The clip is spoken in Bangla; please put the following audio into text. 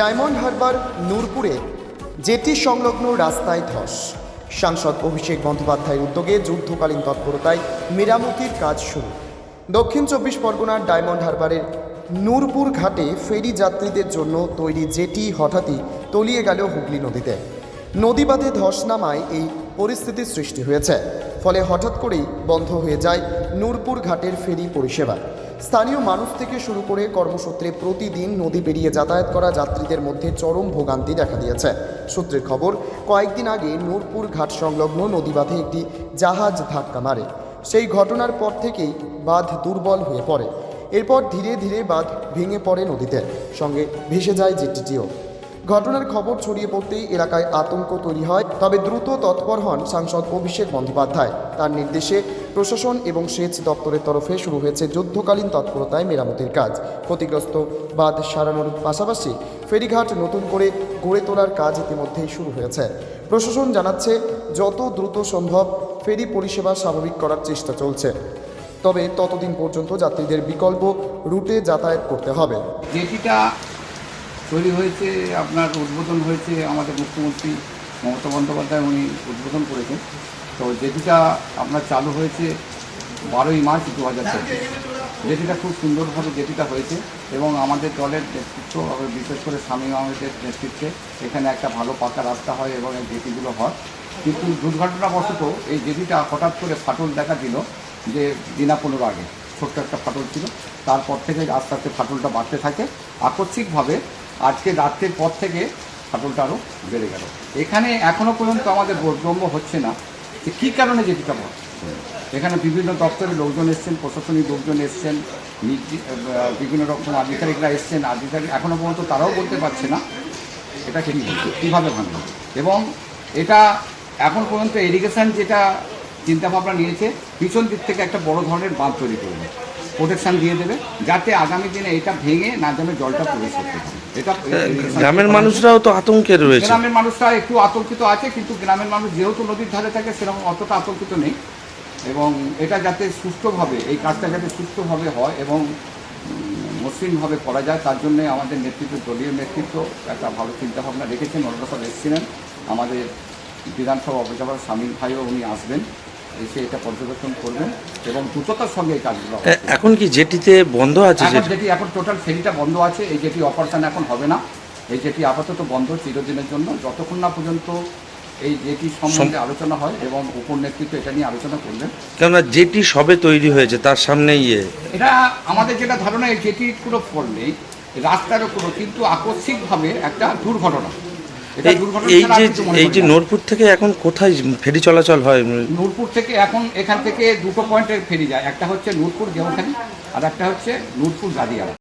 ডায়মন্ড হারবার নূরপুরে জেটি সংলগ্ন রাস্তায় ধস। সাংসদ অভিষেক বন্দ্যোপাধ্যায়ের উদ্যোগে যুদ্ধকালীন তৎপরতায় মেরামতির কাজ শুরু। দক্ষিণ চব্বিশ পরগনার ডায়মন্ড হারবারের নূরপুর ঘাটে ফেরি যাত্রীদের জন্য তৈরি জেটি হঠাৎই তলিয়ে গেল হুগলি নদীতে। নদী বাঁধে ধস নামায় এই পরিস্থিতির সৃষ্টি হয়েছে। ফলে হঠাৎ করেই বন্ধ হয়ে যায় নূরপুর ঘাটের ফেরি পরিষেবা। স্থানীয় মানুষ থেকে শুরু করে কর্মসূত্রে প্রতিদিন নদী পেরিয়ে যাতায়াত করা যাত্রীদের মধ্যে চরম ভোগান্তি দেখা দিয়েছে। সূত্রের খবর, কয়েকদিন আগে নূরপুর ঘাট সংলগ্ন নদীবাঁধে একটি জাহাজ ধাক্কা মারে। সেই ঘটনার পর থেকেই বাঁধ দুর্বল হয়ে পড়ে। এরপর ধীরে ধীরে বাঁধ ভেঙে পড়ে নদীতে। সঙ্গে ভেসে যায় জেটিটিও। ঘটনার খবর ছড়িয়ে পড়তেই এলাকায় আতঙ্ক তৈরি হয়, তবে দ্রুত তৎপর হন সাংসদ অভিষেক বন্দ্যোপাধ্যায়। তার নির্দেশে প্রশাসন এবং সেচ দপ্তরের তরফে শুরু হয়েছে যুদ্ধকালীন তৎপরতায় মেরামতের কাজ। ক্ষতিগ্রস্ত বাঁধ সারানোর পাশাপাশি ফেরিঘাট নতুন করে গড়ে তোলার কাজ ইতিমধ্যেই শুরু হয়েছে। প্রশাসন জানাচ্ছে, যত দ্রুত সম্ভব ফেরি পরিষেবা স্বাভাবিক করার চেষ্টা চলছে। তবে ততদিন পর্যন্ত যাত্রীদের বিকল্প রুটে যাতায়াত করতে হবে। জেটিটা তৈরি হয়েছে, আপনার উদ্বোধন হয়েছে আমাদের মুখ্যমন্ত্রী মমতা বন্দ্যোপাধ্যায়, উনি উদ্বোধন করেছেন। তো জেটিটা আপনার চালু হয়েছে বারোই মার্চ দু হাজার চব্বিশ জেটিটা খুব সুন্দরভাবে জেটিটা হয়েছে এবং আমাদের দলের নেতৃত্ব বিশেষ করে স্বামী আমাদের নেতৃত্বে এখানে একটা ভালো পাকা রাস্তা হয় এবং এই জেটিগুলো হয়। কিন্তু দুর্ঘটনাবশত এই জেটিটা হঠাৎ করে ফাটল দেখা দিল যে দিনা পনেরো আগে, ছোট্ট একটা ফাটল ছিল, তারপর থেকে আস্তে আস্তে ফাটলটা বাড়তে থাকে। আকস্মিকভাবে আজকে রাত্রের পর থেকে ফাটলটা আরও বেড়ে গেল। এখানে এখনও পর্যন্ত আমাদের বোধগম্য হচ্ছে না। যে কী কারণে যেটিটা হচ্ছে এখানে বিভিন্ন দপ্তরের লোকজন এসছেন, প্রশাসনিক লোকজন এসছেন বিভিন্ন রকম আধিকারিকরা এসছেন। আধিকারিক এখনও পর্যন্ত তারাও বলতে পারছে না এটা কী কীভাবে ভাঙবে। এবং এটা এখন পর্যন্ত এরিগেশন যেটা চিন্তাভাবনা নিয়েছে, পিছন দিক থেকে একটা বড় ধরনের বাঁধ তৈরি করবে প্রোটেকশন দিয়ে দেবে যাতে আগামী দিনে এটা ভেঙে না জানে জলটা প্রবেশ করতে পারে। এটা গ্রামের মানুষরাও তো আতঙ্কে রয়েছে। গ্রামের মানুষরা একটু আতঙ্কিত আছে কিন্তু গ্রামের মানুষ যেহেতু নদীর ধারে থাকে সেরকম অতটা আতঙ্কিত নেই। এবং এটা যাতে সুস্থভাবে এই কাজটা যাতে সুস্থভাবে হয় এবং মসৃণভাবে করা যায় তার জন্য আমাদের নেতৃত্ব দলীয় নেতৃত্ব একটা ভালো চিন্তাভাবনা রেখেছেন অন্যরা সব এসেছিলেন। আমাদের বিধানসভা অবজাভার সামিল ভাইও উনি আসবেন। এসে এটা পর্যবেক্ষণ করবেন এবং দ্রুততার সঙ্গে এই কাজগুলো এখন কি জেটিতে বন্ধ আছে যেটি এখন টোটাল ফেরিটা বন্ধ আছে এই যেটি অপারেশন এখন হবে না। এই যেটি আপাতত বন্ধ চিরদিনের জন্য। যতক্ষণ না পর্যন্ত এই যেটি সম্বন্ধে আলোচনা হয় এবং উপর নেতৃত্ব এটা নিয়ে আলোচনা করবেন। কেননা যেটি সবে তৈরি হয়েছে তার সামনে ইয়ে এটা আমাদের যেটা ধারণা এই যেটির কোনো ফল নেই রাস্তার কোনো কিন্তু আকস্মিকভাবে একটা দুর্ঘটনা। এই- যে এই যে। নোরপুর থেকে এখন কোথায় ফেরি চলাচল হয়? নূরপুর থেকে এখন এখান থেকে দুটো পয়েন্টে ফেরি যায়। একটা হচ্ছে নূরপুর গেমখানি আর একটা হচ্ছে নূরপুর গাদিয়ারা।